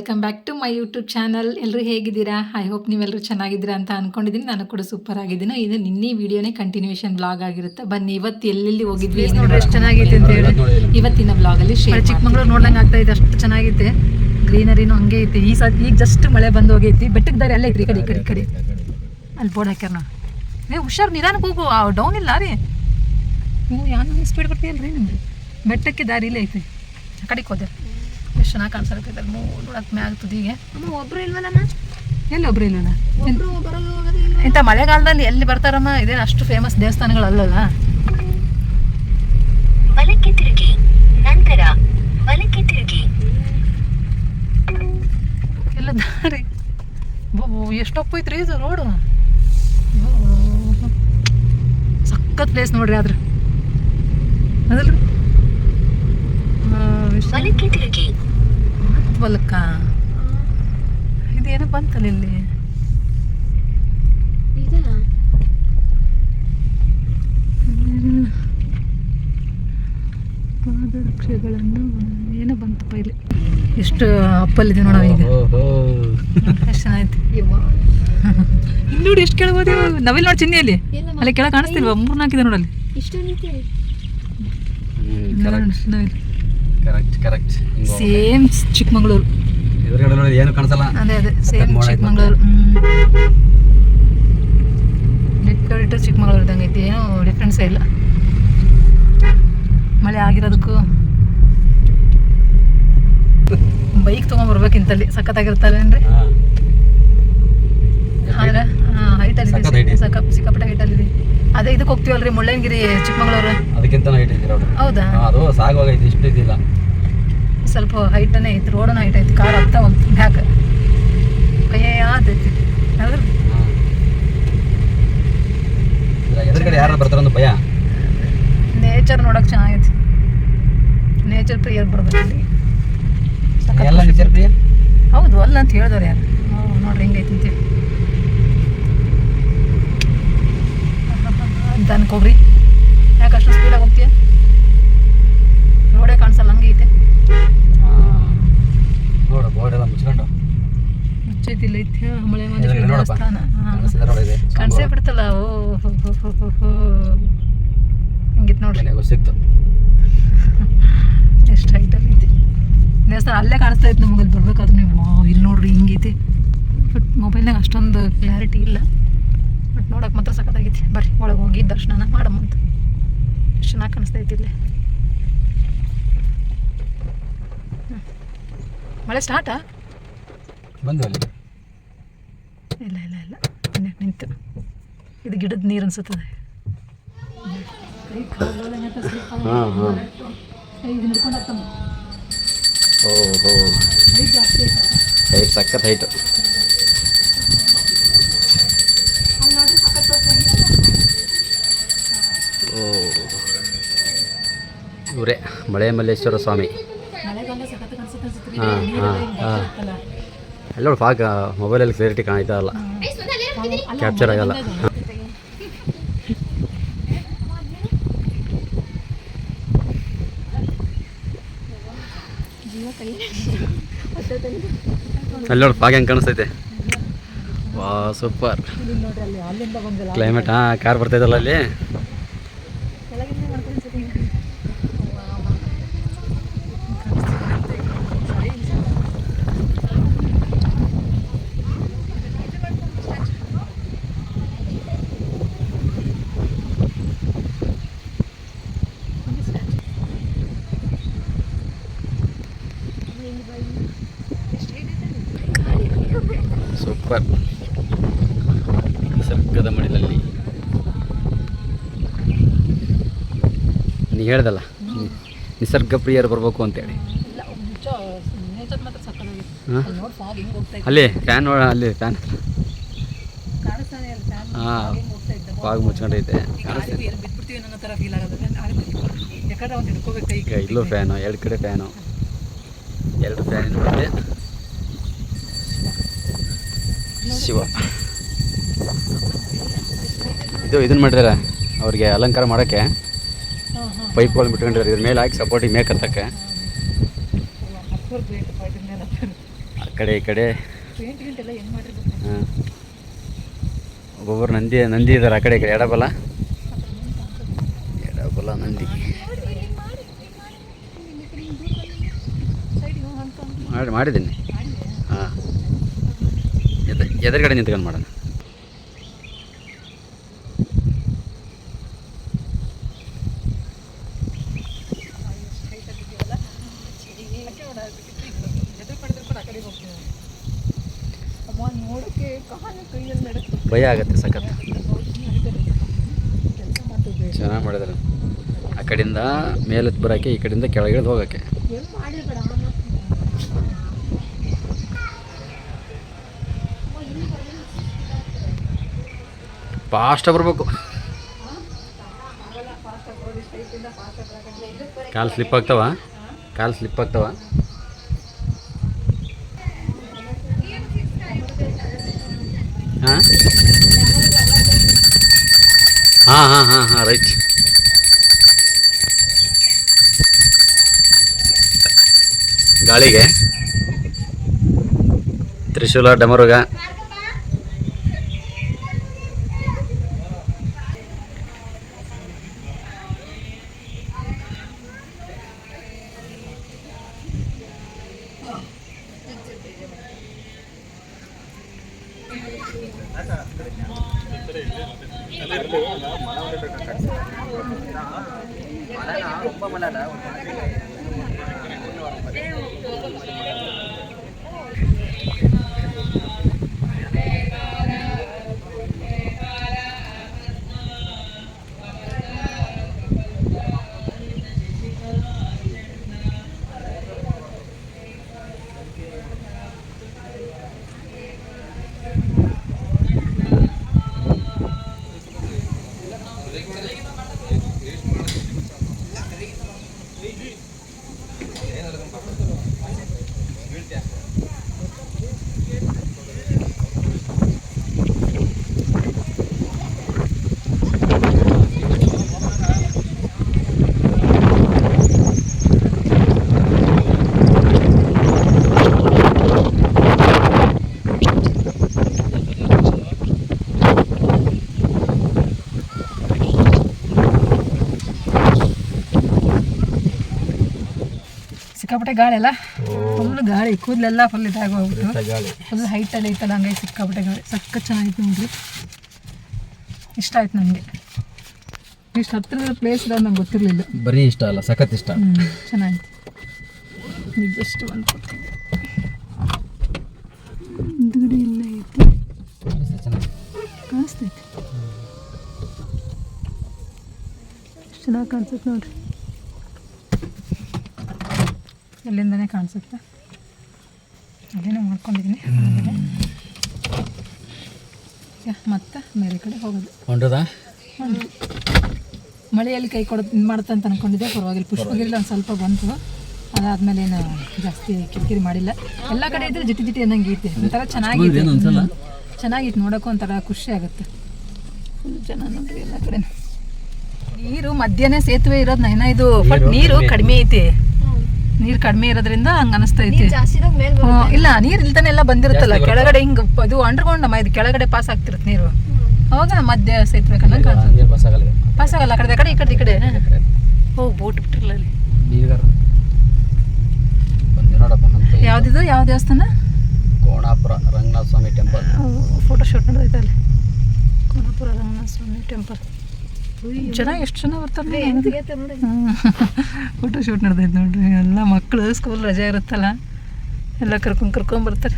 Welcome back to my YouTube channel ಎಲ್ಲರೂ ಹೇಗಿದ್ದೀರಾ? I hope ನೀವೆಲ್ಲರೂ ಚೆನ್ನಾಗಿದ್ದೀರಾ ಅಂತ ಅನ್ಕೊಂಡಿದ್ದೀನಿ. ನಾನು ಕೂಡ ಸೂಪರ್ ಆಗಿದ್ದೀನಿ. ಇದು ನಿನ್ನೆ ವಿಡಿಯೋನೇ ಕಂಟಿನ್ಯೂಷನ್ ಬ್ಲಾಗ್ ಆಗಿರುತ್ತೆ. ಬನ್ನಿ ಇವತ್ತು ಎಲ್ಲೆಲ್ಲಿ ಹೋಗಿದ್ವಿ ನೋಡಿ ನೋಡ್ರಿ ಎಷ್ಟು ಚೆನ್ನಾಗಿದೆ ಅಂತ ಹೇಳಿ. ಇವತ್ತಿನ ಬ್ಲಾಗಲ್ಲಿ ಶೇರ್ ಚಿಕ್ಕಮಗಳೂರು ನೋಡ್ದಂಗೆ ಆಗ್ತಾ ಇದೆ. ಅಷ್ಟು ಚೆನ್ನಾಗಿದೆ ಗ್ರೀನರಿನೂ ಹಂಗೆ ಐತೆ. ಈ ಸತಿ ಈಗ ಜಸ್ಟ್ ಮಳೆ ಬಂದು ಹೋಗೈತಿ. ಬೆಟ್ಟದ ದಾರಿ ಅಲ್ಲೇ ಐತ್ರಿ ಈ ಕಡಿ ಕಡಿ ಕಡೆ ಈ ಕಡೆ. ಅಲ್ಲಿ ಬೋರ್ಡ್ ಹಾಕ್ಯಾರ ನಾವು ಏ ಹುಷಾರು ನಿಧಾನಕ್ಕೆ ಹೋಗು. ಡೌನ್ ಇಲ್ಲ ರೀ. ನೀವು ಯಾವ ಸ್ಪೀಡ್ ಕೊಡ್ತೀಯಲ್ರಿ ನಿಮ್ಗೆ ಬೆಟ್ಟಕ್ಕೆ ದಾರಿ ಇಲ್ಲೇ ಐತೆ. ಆ ಕಡೆಗೆ ಎಷ್ಟು ಚೆನ್ನಾಗಿ ಕಾಣಿಸಕತ್ತೈತೆ ಅಲ್ಲಿ ನೋಡಕ್ಕೆ ಮ್ಯಾಗ ತುದಿಗೆ ಒಬ್ರು ಇಲ್ವಲ್ಲಣ್ಣ ಎಲ್ಲಿ ಒಬ್ರು ಇಲ್ಲಲ್ಲ ಒಬ್ರು ಬರೋದು ಹೋಗೋದು ಇಲ್ಲ. ಇಂಥ ಮಳೆಗಾಲದಲ್ಲಿ ಎಲ್ಲಿ ಬರ್ತಾರಮ್ಮ? ಇದೇನು ಅಷ್ಟು ಫೇಮಸ್ ದೇವಸ್ಥಾನಗಳಲ್ಲಲ್ಲ ಬಲಕ್ಕೆ ತಿರುಗಿ ನಂತರ ಬಲಕ್ಕೆ ತಿರುಗಿ. ಎಲ್ಲ ದಾರಿ. ಎಷ್ಟೊಪ್ಪೈತ್ರಿ ಇದು ರೋಡು? ಸಖತ್ ಪ್ಲೇಸ್ ನೋಡ್ರಿ ಆದ್ರೆ. ಅದಲ್ರಿ? ಬಲಕ್ಕೆ ತಿರುಗಿ ಬಲಕ್ಕ ಇದೇನೋ ಬಂತಲ್ಲ ಇಲ್ಲಿ? ಇದಾ? ಪಾದರಕ್ಷೆಗಳನ್ನು ಏನೋ ಬಂತಪ್ಪ ಇಲ್ಲಿ. ಎಷ್ಟು ಅಪ್ಪಲ್ಲಿದೆ ನೋಡವ ಈಗ. ಎಷ್ಟು ಆಯ್ತು ಇಲ್ಲಿ ನೋಡಿ ಎಷ್ಟು ಕೇಳ್ಬೋದು ನಾವಿಲ್ಲಿ ನೋಡಿ ಚಿನ್ನಿಯಲ್ಲಿ? ಅಲ್ಲಿ. ಕೆಳಗೆ ಕಾಣಿಸ್ತಿಲ್ವಾ? ಮೂರು ನಾಲ್ಕಿದೆ ನೋಡಲ್ಲಿ ಇಷ್ಟು ಕರೆಕ್ಟ್ ಕರೆಕ್ಟ್ ಸೇಮ್ ಚಿಕ್ಕಮಗಳೂರು ಎದುರುಗಡೆ ನೋಡಿ ಏನು ಕಾಣಿಸಲ್ಲ. ಅದೇ ಅದೇ ಸೇಮ್ ಚಿಕ್ಕಮಗಳೂರು ಡಿಟ್ಟು ಚಿಕ್ಕಮಗಳೂರು ಇದ್ದಂಗೆ ಐತಿ ಏನೂ ಡಿಫ್ರೆನ್ಸೇ ಇಲ್ಲ. ಮಳೆ ಆಗಿರೋದಕ್ಕೂ. ಬೈಕ್ ತೊಗೊಂಡ್ಬರ್ಬೇಕಿಂತಲ್ಲಿ ಇಂತಲ್ಲಿ ಆದ್ರೆ ಹೈಟಲ್ಲಿ ಸಖತ್ height ಇದೆ. ಸಕ ಸಿಕ್ಕಾಪಟ್ಟೆ ಹೈಟಲ್ಲಿದೆ ಅದೇ ಇದಕ್ಕೆ ಹೋಗ್ತೀವಲ್ರಿ ಮುಳ್ಳಯ್ಯನಗಿರಿ ಚಿಕ್ಕಮಗಳೂರು? ಅದಕ್ಕಿಂತ ಹೈಟ್ ರೋಡ್ ಹೌದಾ? ಅದು ಸಾಗುವಾಗೈತಿ ಇಷ್ಟು ಇದಿಲ್ಲ ಸ್ವಲ್ಪ ಹೈಟನೇ ಐತಿ ರೋಡನ ಹೈಟ್ ಐತಿ ಕಾರ್ ಹತ್ತ ಒಂದು ಬ್ಯಾಕ್. ಕೈಯೇ ಆದೈತಿ ಹೌದ್ರಿ? ಎದುರುಗಡೆ ಯಾರು ಬರ್ತಾರಂತ ಭಯ. ನೇಚರ್ ನೋಡಕ್ ಚೆನ್ನಾಗೈತಿ. ನೇಚರ್ ಪ್ರಿಯರ್ ಬರ್ಬೇಕು ಇಲ್ಲಿ. ಸಖತ್ ಎಲ್ಲ. ನಿಜ ಪ್ರಿಯ ಹೌದು ಅಲ್ಲ ಅಂತ ಹೇಳಿದವ್ರು ಯಾರು? ನೋಡ್ರಿ ಹೆಂಗೈತಿ ಅಂತೇಳಿ ಅಂತ ಅನ್ಕೋಬ್ರಿ. ಯಾಕೆ ಅಷ್ಟು ಸ್ಪೀಡಾಗಿ ಹೋಗ್ತೀಯ? ನೋಡೇ ಕಾಣಿಸಲ್ಲ ಹಂಗೆ ಐತೆ. ನೋಡು ಬೋರ್ಡ್ ಎಲ್ಲ ಮುಚ್ಕೊಂಡು. ಮುಚ್ಚೈತಿಲ್ಲ ಐತಿ. ಮಳೆ ದೇವಸ್ಥಾನ ಇದೆ. ಕಾಣಿಸೇ ಬಿಡ್ತಲ್ಲ. ಓ ಹಿಂಗಿತ್ತು ನೋಡ್ರಿ. ಸಿಕ್ತು ಎಷ್ಟು ಹೈಟಲ್ಲಿ ಐತಿ. ದೇವಸ್ಥಾನ ಅಲ್ಲೇ ಕಾಣಿಸ್ತಾ ಇತ್ತು ನಮಗೆ ಅಲ್ಲಿ ಬರ್ಬೇಕಾದ್ರೆ ನೀವು ಇಲ್ಲಿ ನೋಡ್ರಿ ಹಿಂಗೈತಿ. ಬಟ್ ಮೊಬೈಲ್ನಾಗ ಅಷ್ಟೊಂದು ಕ್ಲಾರಿಟಿ ಇಲ್ಲ. ಬಟ್ ನೋಡಕ್ಕೆ ಮಾತ್ರ ಸಖತ್ತಾಗೈತಿ ಬರ್ರಿ ಒಳಗೆ ಹೋಗಿ ದರ್ಶನ ಮಾಡಮಂತ ಎಷ್ಟು ಚೆನ್ನಾಗಿ ಕಾಣಿಸ್ತೈತಿ ಇಲ್ಲಿ. ಮಳೆ ಸ್ಟಾರ್ಟಾ ಬಂದು ಅಲ್ಲಿ. ಇಲ್ಲ ಇಲ್ಲ ಇಲ್ಲ. ನಿಂತು. ಇದು ಗಿಡದ ನೀರು ಅನ್ಸುತ್ತದೆ. ಸಖತ್ ಹೈಟು ಇವರೇ ಮಳೆ ಮಲ್ಲೇಶ್ವರ ಸ್ವಾಮಿ. ಹಾಂ ಹಾಂ ಹಾಂ. ಎಲ್ಲ ನೋಡಿ ಪಾಕ ಮೊಬೈಲಲ್ಲಿ ಕ್ಲಿಯರಿಟಿ ಕಾಣ್ತಾ ಇಲ್ಲ. ಕ್ಯಾಪ್ಚರ್ ಆಗಲ್ಲ. ಅಲ್ಲಿ ನೋಡಿ ಪಾಕ ಹೆಂಗೆ ಕಾಣಿಸ್ತೈತೆ. ವಾ ಸೂಪರ್. ನೋಡ್ರಿ ಅಲ್ಲಿ ಅಲ್ಲಿಂದ ಬಂದಿಲ್ಲ. ಕ್ಲೈಮೇಟ್ ಹಾಂ ಕಾರ್ ಬರ್ತೈತಲ್ಲ ಅಲ್ಲಿ ಕೆಳಗಿಂದ ಮಾಡ್ಕೊಂಡು ಅನ್ಸುತ್ತೆ ಈಗ. ಸೂಪರ್ ನಿಸರ್ಗದ ಮಡಿಲಲ್ಲಿ ನೀ ಹೇಳ್ದಲ್ಲ. ನಿಸರ್ಗ ಪ್ರಿಯರು ಬರಬೇಕು ಅಂತೇಳಿ. ಅಲ್ಲಿ. ಫ್ಯಾನ್ ಅಲ್ಲಿ ಫ್ಯಾನ್ ಹಾಂ ಮುಚ್ಕೊಂಡೈತೆ ಈಗ ಇಲ್ಲೂ ಫ್ಯಾನು ಎರಡು ಕಡೆ ಫ್ಯಾನು ಎರಡು ಫ್ಯಾನ್ ನೋಡಿದೆ ಶಿವ. ಇದು ಇದನ್ನ ಮಾಡಿದಾರೆ ಅವ್ರಿಗೆ ಅಲಂಕಾರ ಮಾಡೋಕ್ಕೆ. ಪೈಪ್ಗಳು ಬಿಟ್ಕೊಂಡಿದ್ದಾರೆ. ಇದ್ರ ಮೇಲೆ ಹಾಕಿ ಸಪೋರ್ಟಿಗೆ ಸೂಪರ್ ಗ್ರೇಟ್ ಆ ಕಡೆ, ಈ ಕಡೆ. ಹಾಂ. ಒಬ್ಬೊಬ್ಬರು ನಂದಿ ನಂದಿ ಇದ್ದಾರೆ ಆ ಕಡೆ, ಈ ಕಡೆ. ಎಡಬಲ. ಎಡಬಲ ನಂದಿ. ಮಾಡಿ, ಮಾಡಿದ್ದೀನಿ. ಹಾಂ. ಎದ, ಎದುರುಗಡೆ ನಿಂತ್ಕೊಂಡು ಮಾಡೋಣ ಅಮ್ಮ ನೋಡೋಕ್ಕೆ ಕಾಲು ಕೈಯಲ್ಲಿ ನಡಕ್ಕೆ ಭಯ ಆಗತ್ತೆ ಸಖತ್ ಕೆಲಸ ಮಾಡ್ತಿದ್ದೆ ಚೆನ್ನಾಗಿ ಮಾಡಿದ್ದಾರೆ ಆ ಕಡೆಯಿಂದ ಮೇಲೆತ್ತು ಬರೋಕ್ಕೆ ಈ ಕಡೆಯಿಂದ ಕೆಳಗಿಳಿದು ಹೋಗೋಕ್ಕೆ. ಫಾಸ್ಟಾಗಿ ಬರಬೇಕು. ಕಾಲು ಸ್ಲಿಪ್ ಆಗ್ತಾವ? ಕಾಲು ಸ್ಲಿಪ್ ಆಗ್ತಾವ? ಹಾಂ? ಹಾಂ ಹಾಂ ಹಾಂ ಹಾಂ right ಗಾಳಿಗೆ ತ್ರಿಶೂಲ ಡಮರುಗ ಸಿಕ್ಕಾಪಟ್ಟೆ ಗಾಳಿ ಅಲ್ಲ? ಫುಲ್ ಗಾಳಿ ಕೂದಲೆಲ್ಲ ಫುಲ್ ಇದಾಗೋಗ್ಬಿಟ್ಟು ಹೋಗ್ಬಿಟ್ಟು. ಫುಲ್ ಹೈಟಲ್ಲಿ ಐತಲ್ಲ ಹಂಗಾಗಿ ಸಿಕ್ಕಾಪಟ್ಟೆ ಗಾಳಿ. ಸಕ್ಕ ಚೆನ್ನಾಗಿತ್ತು ನೋಡ್ರಿ ಇಷ್ಟ ಆಯ್ತು ನನಗೆ ಇಷ್ಟು ಹತ್ತಿರದ ಪ್ಲೇಸ್ ಇರೋದು ನಂಗೆ ಗೊತ್ತಿರಲಿಲ್ಲ. ಬರೀ ಇಷ್ಟ ಅಲ್ಲ ಸಖತ್ ಇಷ್ಟ. ಚೆನ್ನಾಗಿತ್ತು ಜಸ್ಟ್ ಒಂದು ಕೊಟ್ಟಿದ್ದೆ ಹಿಂದ್ಗಡೆ ಎಲ್ಲ ಐತಿ. ಕಾಣಿಸ್ತೈತಿ ಚೆನ್ನಾಗಿ ಕಾಣಿಸುತ್ತೆ ನೋಡ್ರಿ. ಎಲ್ಲಿಂದನೇ ಕಾಣಿಸುತ್ತೆ. ಅದೇನೋ ಮಾಡ್ಕೊಂಡಿದ್ದೀನಿ. ಮತ್ತೆ ಬೇರೆ ಕಡೆ ಹೋಗೋದು. ಹೊಂಡದ? ಮಳೆಯಲ್ಲಿ ಕೈ ಕೊಡ ಮಾಡುತ್ತೆ ಅಂತ ಅನ್ಕೊಂಡಿದ್ದೆ. ಪರವಾಗಿಲ್ಲ. ಪುಷ್ಪಗಿರಿ ಒಂದು ಸ್ವಲ್ಪ ಬಂತು. ಅದಾದ್ಮೇಲೆ ಏನು ಜಾಸ್ತಿ ಕಿರಿಕಿರಿ ಮಾಡಿಲ್ಲ. ಎಲ್ಲ ಕಡೆ ಇದ್ರೆ ಜಿಟಿ ಜಿಟಿ ಅನ್ನಂಗೆ ಐತೆ. ಒಂಥರ ಚೆನ್ನಾಗಿದೆ. ಚೆನ್ನಾಗಿತ್ತು ನೋಡೋಕೆ ಒಂಥರ ಖುಷಿ ಆಗುತ್ತೆ. ಫುಲ್ ಜನ ನೋಡ್ರಿ ಎಲ್ಲ ಕಡೆ ನೀರು ಮಧ್ಯಾಹ್ನ ಸೇತುವೆ ಇರೋದು ನೈನ ಇದು? ಬಟ್ ನೀರು ಕಡಿಮೆ ಐತಿ. ನೀರು ಕಡಿಮೆ ಇರೋದ್ರಿಂದ ಹಂಗ ಅನಿಸ್ತೈತಿ ಇಲ್ಲ ನೀರು ಇಲ್ತಾನೆ ಎಲ್ಲ ಬಂದಿರುತ್ತಲ್ಲ ಕೆಳಗಡೆ ಹಿಂಗ್ ಇದು ಅಂಡರ್ಗ್ರೌಂಡ್ ನಮ್ಮ ಇದು ಕೆಳಗಡೆ ಪಾಸ್ ಆಗ್ತಿರುತ್ತೆ ನೀರು. ಅವಾಗ ಮಧ್ಯ ಸೇತುವೆ ಆಗಲ್ಲ. ಪಾಸ್ ಆಗಲ್ಲ ಕಡೆ ಕಡೆ ಈ ಕಡೆ ಈ ಕಡೆ. ಹೋಗಿ ಬೋಟ್ ಬಿಟ್ಟಿರಲ್ಲ ಅಲ್ಲಿ. ಯಾವ್ದಿದು? ಯಾವ ದೇವಸ್ಥಾನ? Konapura Ranganatha Swamy temple. Photo shoot ನಡೆದೈತೆ ಅಲ್ಲಿ. ಕೋಣಾಪುರ ರಂಗನಾಥ ಸ್ವಾಮಿ ಟೆಂಪಲ್. ಜನ ಎಷ್ಟು ಜನ ಬರ್ತಾರೆ ಫೋಟೋ ಶೂಟ್ ನಡ್ದೈತೆ ನೋಡ್ರಿ. ಎಲ್ಲ ಮಕ್ಕಳು ಸ್ಕೂಲ್ ರಜಾ ಇರುತ್ತಲ್ಲ ಎಲ್ಲ ಕರ್ಕೊಂಡು ಕರ್ಕೊಂಡ್ ಬರ್ತಾರೆ.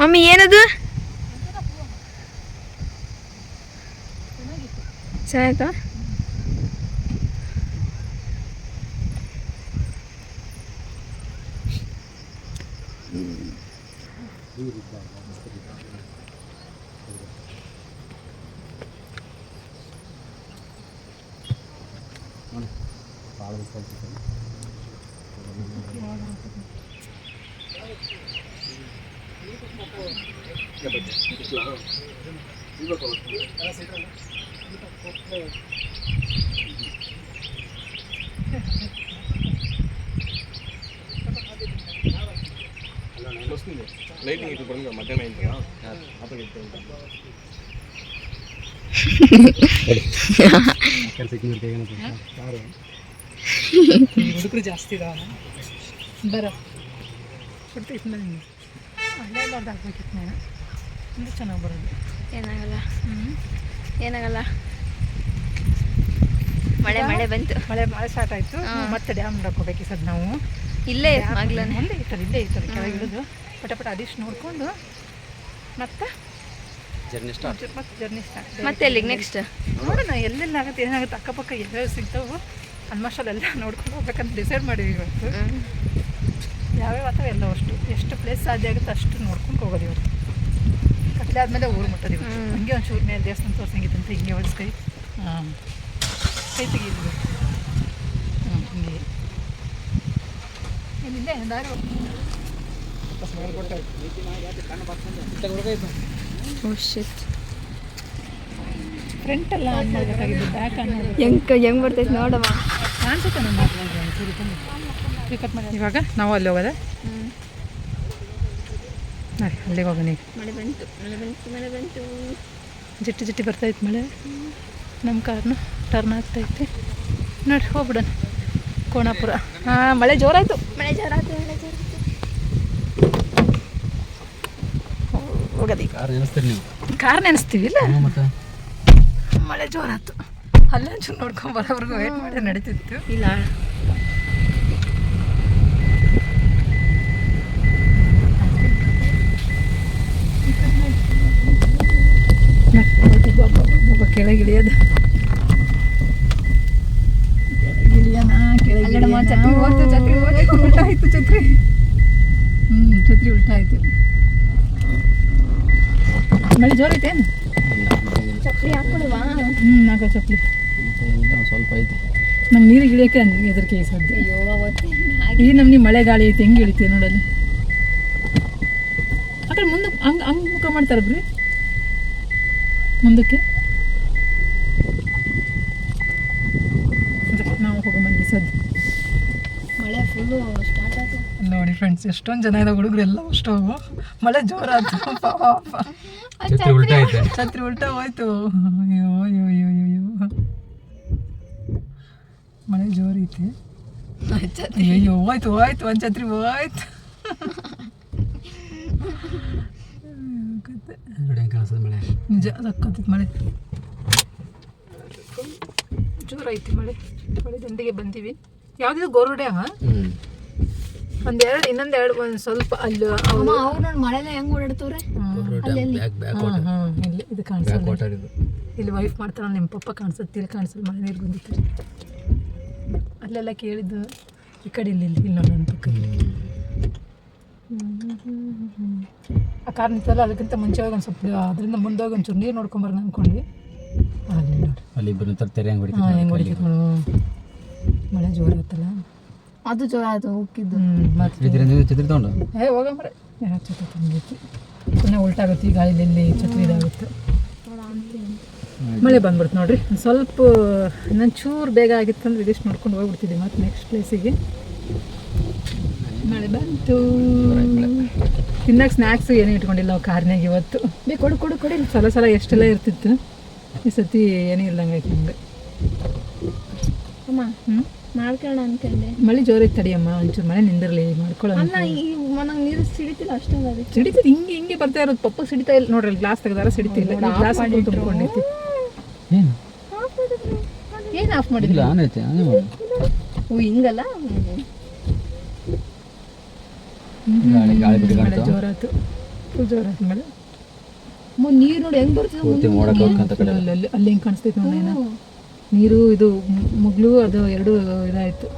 ಮಮ್ಮಿ ಏನದು? ಜಾಗ ಹ್ಞೂ ಚೆನ್ನಾಯ್ತಾ లైటింగ్ ఇప్పుడు పడుతుంది కదా, మధ్యాహ్నం అయింది కదా అప్పుడు చెప్తాను ಕೆಲ್ಸಕ್ಕೆ ನೀರು ಕೈಗೆ ಹುಡುಗರು ಜಾಸ್ತಿ ಇದಾವಲ್ಲ ಬರ ಕೊಡ್ತೈತಿ ಮನೆ ಅಲ್ಲೇ ಎಲ್ಲಾರ್ದು ಹಾಕ್ಬೇಕಿತ್ತು ನಾನು ಅಂದ್ರೆ ಚೆನ್ನಾಗಿ ಬರೋದು ಏನಾಗಲ್ಲ ಏನಾಗಲ್ಲ ಮಳೆ ಮಳೆ ಬಂತು ಮಳೆ ಮಳೆ ಸ್ಟಾರ್ಟ್ ಆಯಿತು ಮತ್ತೆ ಡ್ಯಾಮ್ ನೋಡ್ಕೋಬೇಕು ಈ ಸದ್ ನಾವು ಇಲ್ಲೇ ಆಗ್ಲನೇ ಒಂದೇ ಈ ಥರ ಇಲ್ಲೇ ಈ ಥರ ಕೆಳಗೆ ಇಳಿದು ಪಟ ಪಟ ಅದಿಷ್ಟು ನೋಡ್ಕೊಂಡು ಮತ್ತೆ ಜರ್ನಿ ಸ್ಟಾರ್ಟ್ ಮತ್ತೆ ಜರ್ನಿ ಸ್ಟಾರ್ಟ್ ಮತ್ತೆ ಎಲ್ಲಿಗೆ ನೆಕ್ಸ್ಟ್ ನೋಡೋಣ ಎಲ್ಲೆಲ್ಲ ಆಗುತ್ತೆ ಏನಾಗುತ್ತೆ ಅಕ್ಕಪಕ್ಕ ಎಲ್ಲೆಲ್ಲಿ ಸಿಗ್ತಾವೆ ಆಲ್ಮೋಸ್ಟ್ ಅಲ್ಲೆಲ್ಲ ನೋಡ್ಕೊಂಡು ಹೋಗ್ಬೇಕಂತ ಡಿಸೈಡ್ ಮಾಡಿವಿ ಇವತ್ತು. ಯಾವ್ಯಾವ ಅಥವಾ ಎಲ್ಲ ಅಷ್ಟು ಎಷ್ಟು ಪ್ಲೇಸ್ ಸಾಧ್ಯ ಆಗುತ್ತೆ ಅಷ್ಟು ನೋಡ್ಕೊಂಡು ಹೋಗೋದು ಇವತ್ತು. ಕಟ್ಟಲೆ ಆದಮೇಲೆ ಊರು ಮುಟ್ಟೋದು ಇವತ್ತು. ಹಂಗೆ ಒಂಚೂರು ಮೇಲೆ ದೇವಸ್ಥಾನ ಅಂತ ಹಿಂಗೆ ಒಳಸ್ ಕೈ. ಹಾಂ ಕೈ ಹ್ಞೂ ಹಿಂಗೆ. ಏನಿಲ್ಲ ದಾರಿ ಫ್ರಂಟ್ ಎಲ್ಲ ಆನ್ ಬ್ಯಾಕ್ ಹೆಂಗ್ ಹೆಂಗ್ ಬರ್ತೈತಿ ಕಾಣಿಸುತ್ತೆ ನಮ್ಮ ಇವಾಗ ನಾವು ಅಲ್ಲಿ ಹೋಗೋದ? ನೋಡಿ ಅಲ್ಲಿಗೆ ಹೋಗೋಣ ಈಗ. ಮಳೆ ಬಂತು ಮಳೆ ಬಂತು ಮಳೆ ಬಂತು. ಜಿಟ್ಟಿ ಜಿಟ್ಟಿ ಬರ್ತೈತೆ ಮಳೆ. ನಮ್ಮ ಕಾರ್ನು ಟರ್ನ್ ಆಗ್ತೈತೆ ನೋಡಿ ಹೋಗ್ಬಿಡೋಣ. ಕೋಣಾಪುರ. ಹಾಂ ಮಳೆ ಜೋರಾಯಿತು. ಮಳೆ ಜೋರಾಯ್ತು ಮಳೆ ಹೋಗೋದು ನೀವು ಕಾರ್ ನೆನೆಸ್ತೀವಿ ಇಲ್ಲ ಮಳೆ ಜೋರಾತು ಅಲ್ಲೇ ಚೂರು ನೋಡ್ಕೊಂಡು ಬರೋವರೆಗೂ ವೇಟ್ ಮಾಡಿ ನಡೀತಿತ್ತು ಇಲ್ಲ ಒಬ್ಬ ಮಳೆ ಏನು? ಚಪ್ಪಲಿ ಹಾಕೊಡುವಾ ಹ್ಞೂ ನಾಲ್ಕು ಚಪ್ಪಲಿ. ಸ್ವಲ್ಪ ಐತಿ ನಂಗೆ ನೀರಿಗೆ ಇಳಿಯೋಕೆ ಹೆದರಿಕೆ ಸದ್ಯ ಅಯ್ಯೋ ಅವತ್ತೆ ಈ ನಮ್ನಿ ಮಳೆ ಗಾಳಿ ಐತೆ ಹೆಂಗೆ ಇಳಿತೀವಿ ನೋಡಲ್ಲಿ ಆ ಕಡೆ ಮುಂದಕ್ಕೆ ಹಂಗೆ ಹಂಗೆ ಮುಖ ಮಾಡ್ತಾರೆ ಬ್ರಿ ಮುಂದಕ್ಕೆ? ನಾವು ಹೋಗೋ ಮಂದಿ ಸದ್ಯ ಮಳೆ ಫುಲ್ಲು ಸ್ಟಾರ್ಟ್ ನೋಡಿ ಫ್ರೆಂಡ್ಸ್ ಎಷ್ಟೊಂದು ಜನ ಇದಾವೆ ಹುಡುಗರು ಎಲ್ಲ ಅಷ್ಟು ಮಳೆ ಜೋರಾಯ್ತು ಛತ್ರಿ ಉಲ್ಟಾ ಐತೆ ಛತ್ರಿ ಉಲ್ಟಾ ಹೋಯ್ತು. ಅಯ್ಯೋ ಅಯ್ಯೋ ಅಯ್ಯೋ ಅಯ್ಯೋ ಮಳೆ ಜೋರೈತಿ. ಅಯ್ಯೋ ಹೋಯ್ತು ಹೋಯ್ತು ಒಂದು ಛತ್ರಿ ಹೋಯ್ತು. ನಿಜ ಸಕ್ಕತ್ತಿತ್ತು ಮಳೆ. ಜೋರೈತಿ ಮಳೆ. ಮಳೆ ದಂಡಿಗೆ ಬಂದೀವಿ. ಯಾವುದಿದೆ ಗೋರುಡೆ ಹ್ಞೂ ಒಂದೆರಡು ಇನ್ನೊಂದೆರಡು ಒಂದು ಸ್ವಲ್ಪ ಅಲ್ಲಿ ಅಮ್ಮ ಅವ್ರು ನೋಡಿ ಮಳೆಲ್ಲ ಹೆಂಗ್ ಓಡಾಡ್ತವ್ರೆ? ಇಲ್ಲಿ ಇದು ಬ್ಯಾಕ್ ಕಾಣಿಸಲ್ಲ ಇದು. ಇಲ್ಲಿ ವೈಫ್ ಮಾಡ್ತಾರ ನಿಮ್ಮ ಪಪ್ಪ ಕಾಣಿಸುತ್ತೆ ಇಲ್ಲಿ ಕಾಣಿಸಲ್ಲ ಮಳೆ ನೀರು ಬಂದಿತ್ತು ಅಲ್ಲೆಲ್ಲ ಕೇಳಿದ್ದು ಈ ಕಡೆ ಇಲ್ಲಿ ಇಲ್ಲಿ ಇಲ್ಲ ನನ್ನ ಪಕ್ಕ. ಆ ಕಾರ್ ನಿಂತಲ್ಲ ಅದಕ್ಕಿಂತ ಮುಂಚೆ ಹೋಗಿ ಒಂದು ಸ್ವಲ್ಪ ಅದರಿಂದ ಮುಂದೆ ಹೋಗಿ ಒಂಚೂರು ನೀರು ನೋಡ್ಕೊಂಬರೋಣ ಅಂದ್ಕೊಂಡ್ವಿ ಅಲ್ಲಿ ನೋಡಿ. ಅಲ್ಲಿ ಇಬ್ಬರು ತರ್ತಾರೆ ತೆರೆ ಹೆಂಗೆ ಹೊಡಿತಾರೆ ಹೆಂಗೆ ಹೊಡಿತಾರೆ ಮಳೆ ಜೋರಾಯ್ತಲ್ಲ ಅದು ಜೋ ಅದು ಉಕ್ಕಿದ್ದು. ಛತ್ರಿ ತೊಗೊಂಡು ಏ ಹೋಗಂಬ್ರೆ. ಛತ್ರಿ ತಂದಿತ್ತು ಸುಮ್ಮನೆ ಉಲ್ಟಾಗುತ್ತೆ ಈಗ ಇಲ್ಲಿ ಛತ್ರಿ ಇದಾಗುತ್ತೆ. ಮಳೆ ಬಂದ್ಬಿಡ್ತು ನೋಡ್ರಿ. ಸ್ವಲ್ಪ ನನ್ನ ಚೂರು ಬೇಗ ಆಗಿತ್ತು ಅಂದ್ರೆ ಇದಿಷ್ಟು ನೋಡ್ಕೊಂಡು ಹೋಗ್ಬಿಡ್ತಿದ್ದೆ ಮತ್ತೆ ನೆಕ್ಸ್ಟ್ ಪ್ಲೇಸಿಗೆ ಮಳೆ ಬಂತು. ತಿನ್ನಕ್ಕೆ ಸ್ನಾಕ್ಸ್ ಏನೂ ಇಟ್ಕೊಂಡಿಲ್ಲ ನಾವು ಕಾರ್ನಾಗ ಇವತ್ತು. ಬೇ ಕೊಡು ಕೊಡು ಕೊಡಿ. ಸಲ ಸಲ ಎಷ್ಟೆಲ್ಲ ಇರ್ತಿತ್ತು. ಈ ಸತಿ ಏನೂ ಇಲ್ದಂಗೆ ಆಯ್ತು ನಮ್ಗೆ. ಅಮ್ಮ. ಹ್ಞೂ ಮಾಡ್ಕೊಳ್ಳೋಣ ಅನ್ಕೊಂಡೆ ಮಳೆ ಜೋರೈತೆ ತಡಿಯಮ್ಮ ಒಂಚೂರು ಮಳೆ ನಿಂದಿರಲಿ ಮಾಡ್ಕೊಳ್ಳೋಣ ಅಲ್ಲ ಈ ನನಗೆ ನೀರು ಸಿಡಿತಿಲ್ಲ ಅಷ್ಟೊಂದು ಅದು ಸಿಡಿತದೆ ಹಿಂಗೆ ಹಿಂಗೆ ಬರ್ತಾ ಇರೋದು. ಪಪ್ಪ ಸಿಡಿತಾ ಇಲ್ಲ. ನೋಡ್ರಿ ಗ್ಲಾಸ್ ತೆಗ್ದಾರ ಸಿಡಿತಿಲ್ಲ. ಗ್ಲಾಸ್ ತುಂಬಿಕೊಂಡೈತಿ ಏನು? ಏನು ಆಫ್ ಮಾಡಿಲ್ಲ ಆನ್ ಐತೆ ಆನೆ ಓ ಹಿಂಗಲ್ಲ? ಗಾಳಿ ಗಾಳಿ ಜೋರಾಯ್ತು ಫುಲ್ ಜೋರಾಯ್ತು ಮಳೆ. ನೀರು ನೋಡಿ ಹೆಂಗ್ ಬರ್ತದೆ ಅಲ್ಲಿ ಹೆಂಗೆ ಕಾಣಿಸ್ತೈತೆ ನೋಡಿ ಏನೋ. ನೀರು ಇದು ಮುಗ್ಲು ಅದು ಎರಡು ಇದಾಯಿತು.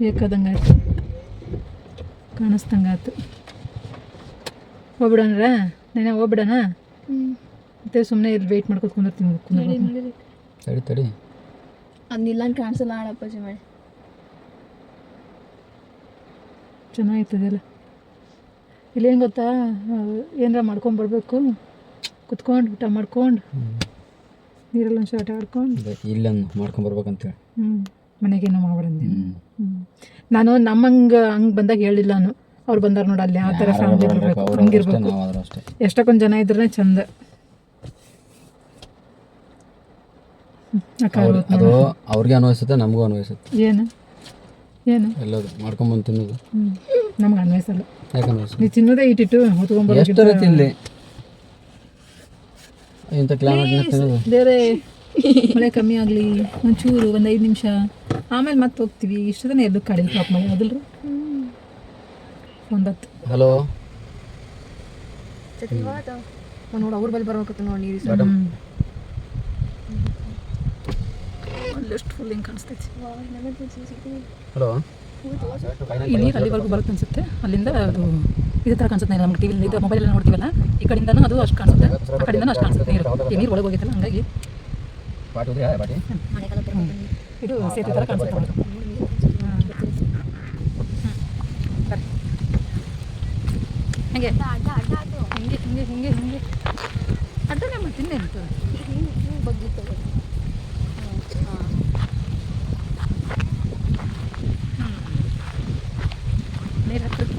ಬೇಕಾದಂಗೆ ಆಯಿತು. ಕಾಣಿಸ್ದಂಗೆ ಆಯ್ತು. ಹೋಗ್ಬಿಡೋಣ ನೆನೆ ಹೋಗ್ಬಿಡೋಣ? ಮತ್ತೆ ಸುಮ್ಮನೆ ಇಲ್ಲಿ ವೆಯ್ಟ್ ಮಾಡ್ಕೊತ ಕುಂದಿರ್ತೀನಿ ತಡಿ ತಡಿ. ಅದು ನಿಲ್ಲಂಗೆ ಕಾಣಿಸಲ್ಲ ಆಡಪ್ಪಾಜಿ ಮಾಡಿ ಚೆನ್ನಾಗಿರ್ತದೆಲ್ಲ ಇಲ್ಲಿ ಏನು ಗೊತ್ತಾ? ಏನಾರ ಮಾಡ್ಕೊಂಡು ಬರಬೇಕು. ಕುತ್ಕೊಂಡು ಊಟ ಮಾಡ್ಕೊಂಡು. ನೀರಲ್ಲಿ ಒಂದು ಆಟ ಆಡ್ಕೊಂಡು? ಇಲ್ಲೊಂದು ಮಾಡ್ಕೊಂಬರ್ಬೇಕಂತೇಳಿ ಹ್ಞೂ ಮನೆಗೇನೋ ಹ್ಞೂ ನಾನು ನಮ್ಮಂಗೆ ಹಂಗೆ ಬಂದಾಗ ಹೇಳಿಲ್ಲ ನಾನು ಅವ್ರು ಬಂದಾರ ನೋಡಿ ಅಲ್ಲಿ ಆ ಥರ ಫ್ಯಾಮಿಲಿ ಬರಬೇಕು ಹಂಗಿರ್ಬೇಕು. ಎಷ್ಟಕ್ಕೊಂದು ಜನ ಇದ್ರೆ ಚಂದ. ಅದು ಅವ್ರಿಗೆ ಅನ್ವಯಿಸುತ್ತೆ ನಮಗೂ ಅನ್ವಯಿಸುತ್ತೆ. ಏನು? ಏನು? ಎಲ್ಲದು ಮಾಡ್ಕೊಂಬಂದು ತಿನ್ನೋದು. ನಮ್ಗೆ ಅನ್ವಯಿಸಲ್ಲ. ಯಾಕೆ ಅನ್ವಯಿಸುತ್ತೆ ನೀವು ತಿನ್ನೋದೇ ಇಟ್ಟಿಟ್ಟು ಹೊತ್ಕೊಂಡ್ಬರೋದು ಎಷ್ಟರ ತಿನ್ನಲಿ ಇಂಥ ಬೇರೆ ಮಳೆ ಕಮ್ಮಿ ಆಗಲಿ ಒಂಚೂರು ಒಂದು ಐದು ನಿಮಿಷ. ಆಮೇಲೆ ಮತ್ತೆ ಹೋಗ್ತೀವಿ. ಇಷ್ಟು ದಿನ ಎದ್ದು ಕಡಿಲ್ ಪಾಪ ಮಳೆ ಹೌದಿಲ್ರಿ? ಒಂದತ್ತು. ಹಲೋ ನೋಡಿ ಅವ್ರ ಬಲ್ಲಿ ಬರ್ಬೇಕತ್ತ ನೋಡಿ ನೀರು ಅಲ್ಲೆಷ್ಟು ಫುಲ್ ಹಿಂಗೆ ಕಾಣಿಸ್ತೈತಿ ಹಲೋ ಈ ನೀರು ಅಲ್ಲಿವರೆಗೂ ಬರುತ್ತೆ ಅನ್ಸುತ್ತೆ. ಅಲ್ಲಿಂದ ಅದು ಇದೇ ಥರ ಕಾಣಿಸುತ್ತೆ. ನಮ್ಗೆ ಟಿವಿ ಇದು ಮೊಬೈಲ್ ನೋಡ್ತೀವಲ್ಲ ಈ ಕಡೆಯಿಂದನೂ ಅದು ಅಷ್ಟು ಕಾಣಿಸುತ್ತೆ. ಆ ಕಡೆಯಿಂದನೂ ಅಷ್ಟು ಕಾಣಿಸುತ್ತೆ. ನೀರು ಈ ನೀರು ಒಳಗೆ ಹೋಗಿತ್ತಲ್ಲ ಹಂಗಾಗಿ. ಇದು ಸೇತುವೆ ಥರ ಕಾಣಿಸುತ್ತೆ. ಹಂಗೆ. ಹಿಂಗೆ ಹಿಂಗೆ ಹಿಂಗೆ ಹಿಂಗೆ. ಅಡ್ಡನೆ ಮತ್ತೆ ಇನ್ನೆಂತ ನೀರು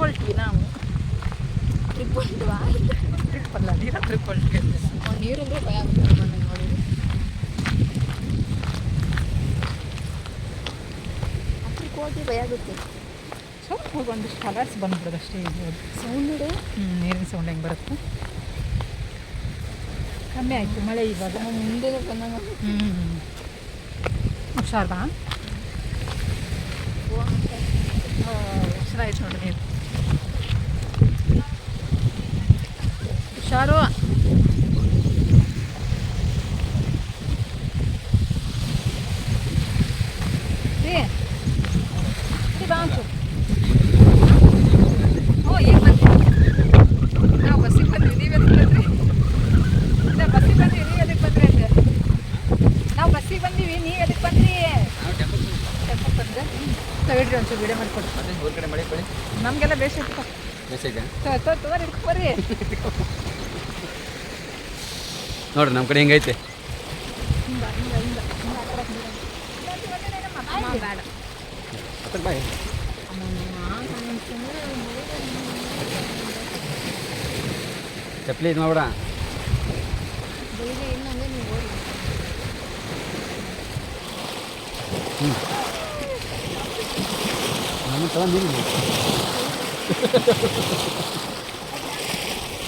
ಹೊಲ್ಟ್ವಿ ನಾವು. ಟ್ರಿಪ್ ಅಲ್ಲ ನೀರ ಹತ್ರಕ್ಕೆ ಹೊಲ್ಟ್ವಿ ನೀರಂದ್ರೆ ಭಯ ಆಗುತ್ತೆ ನನಗೆ ನೋಡಿ. ಹತ್ರಕ್ಕೆ ಹೋಗಿ ಭಯ ಆಗುತ್ತೆ. ಸ್ವಲ್ಪ ಹೋಗಿ ಒಂದಿಷ್ಟು ಕಲರ್ಸ್ ಬಂದ್ಬಿಡೋದು ಅಷ್ಟೇ ಸೌಂಡ್ ಹ್ಞೂ ನೀರಿನ ಸೌಂಡ್ ಹೆಂಗೆ ಬರುತ್ತೆ? ಕಮ್ಮಿ ಆಯಿತು ಮಳೆ ಇವಾಗ. ಮುಂದೆ ಬಂದಾಗ. ಹ್ಞೂ ಹುಷಾರ್ ಹುಷಾರಾಯ್ತು ನೋಡಿ ನೀರು ಹುಷಾರು ಏ ಇಲ್ಲಿ ಬಾ ಒಂಚೂರು. ಓ ಈಗ ಬಂದ್ರಿ ನಾವು ಬಸ್ಸಿಗೆ ಬಂದ್ವಿ ನೀವು ಎದಕ್ಕೆ ಬಂದ್ರಿ ಇಲ್ಲ ಬಸ್ಸಿಗೆ ಬಂದ್ವಿ ನೀವು ಎದಕ್ಕೆ ಬಂದ್ರಿ ಅಂದೆ ನಾವು ಬಸ್ಸಿಗೆ ಬಂದೀವಿ ನೀವು ಎದಕ್ಕೆ ಬಂದ್ರಿ ಟೆಂಪಲ್ ಬಂದ್ರೆ ತಗೊಳ್ರಿ ಒಂಚೂರು ವಿಡಿಯೋ ಮಾಡಿಕೊಡಿ ನಮಗೆಲ್ಲ ಬೇಸಿಗೆ ಇದಕ್ಕೆ ಬರ್ರಿ ನೋಡ್ರಿ ನಮ್ಮ ಕಡೆ ಹೆಂಗೈತೆ ಬಾಯ್ ಚಪ್ಪಲಿ ಇದು ಮಾಡ್ಬೇಡ ಹ್ಞೂ ನಾನು ತಗೊಂಡಿದ್ದೀನಿ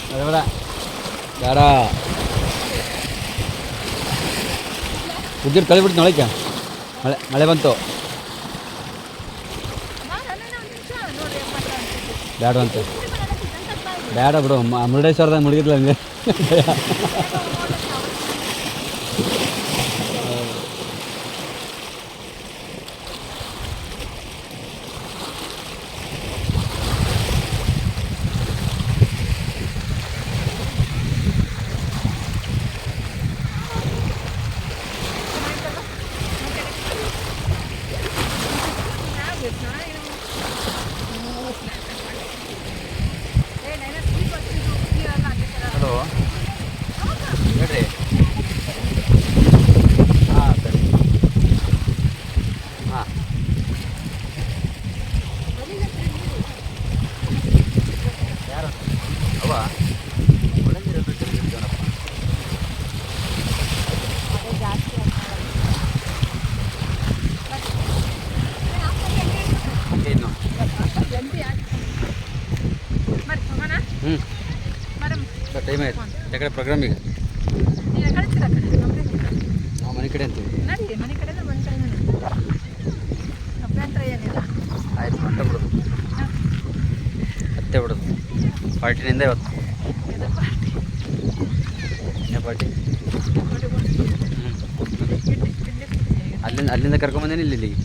ಅದೇ ಬೇಡ ಬೇಡ ಉದ್ದಿರು ಕಳಿಬಿಡ್ತು ನಾಳೆಗೆ. ಮಳೆ ಮಳೆ ಬಂತು. ಬೇಡವಂತೆ ಬೇಡ ಬಿಡು ಮುರುಡೇಶ್ವರದಾಗ ಮುಳುಗಿದ್ಲ ಹಂಗೆ ಹಲೋ ಹೇಳ್ರಿ ಹಾಂ ಸರಿ ಹಾಂ ಯಾರು ಅವ ಒಳ್ಳೆ ನೀರಲ್ಲಿ ತಿರುಗಿರ್ತಾನಪ್ಪ ಓಕೆ ಇನ್ನು ಬರ್ರಿ ಹೋಗೋಣ ಹ್ಞೂ ಮೇಡಮ್ ಟೈಮ್ ಆಯ್ತು ಯಾಕಡೆ ಪ್ರೋಗ್ರಾಮ್ ಈಗ. ನಾವು ಮನೆ ಕಡೆ ಅಂತೀವಿ. ಆಯ್ತು ಮತ್ತೆ ಬಿಡೋದು ಮತ್ತೆ ಬಿಡೋದು ಪಾರ್ಟಿನಿಂದ ಇವತ್ತು. ಇನ್ನೇ ಪಾರ್ಟಿ. ಅಲ್ಲಿಂದ ಅಲ್ಲಿಂದ ಕರ್ಕೊಂಬಂದೇನಿ ಇಲ್ಲಿ ಇಲ್ಲಿಗೆ.